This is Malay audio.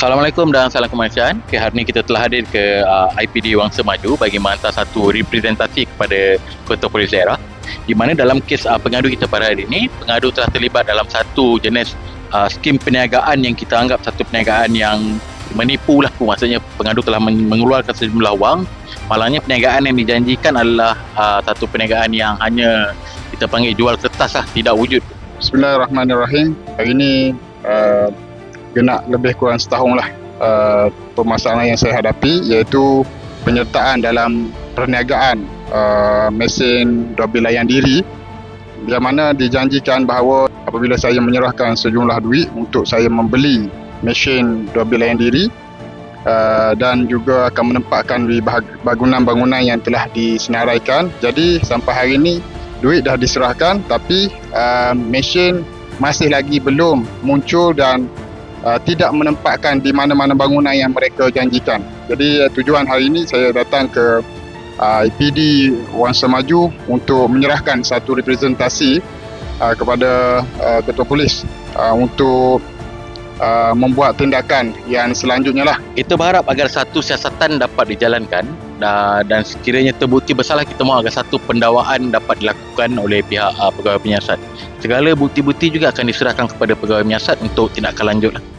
Assalamualaikum dan salam kemanusiaan. Okay, hari ini kita telah hadir ke uh, IPD Wangsa Maju bagi menghantar satu representasi kepada Ketua Polis Daerah di mana dalam kes uh, pengadu kita pada hari ini, pengadu telah terlibat dalam satu jenis uh, skim perniagaan yang kita anggap satu perniagaan yang menipu lah maksudnya pengadu telah men- mengeluarkan sejumlah wang malangnya perniagaan yang dijanjikan adalah uh, satu perniagaan yang hanya kita panggil jual kertas lah tidak wujud Bismillahirrahmanirrahim. Hari ini uh, genap lebih kurang setahun lah uh, permasalahan yang saya hadapi iaitu penyertaan dalam perniagaan uh, mesin dobil layan diri yang mana dijanjikan bahawa apabila saya menyerahkan sejumlah duit untuk saya membeli mesin dobil layan diri uh, dan juga akan menempatkan di bangunan-bangunan yang telah disenaraikan. Jadi sampai hari ini duit dah diserahkan tapi uh, mesin masih lagi belum muncul dan uh, tidak menempatkan di mana-mana bangunan yang mereka janjikan. Jadi uh, tujuan hari ini saya datang ke uh, IPD Wangsa Maju untuk menyerahkan satu representasi uh, kepada uh, Ketua Polis uh, untuk uh, membuat tindakan yang selanjutnya lah. kita berharap agar satu siasatan dapat dijalankan dan, dan sekiranya terbukti bersalah kita mahu agar satu pendakwaan dapat dilakukan oleh pihak uh, pegawai penyiasat. Segala bukti-bukti juga akan diserahkan kepada pegawai penyiasat untuk tindakan lanjut. lah.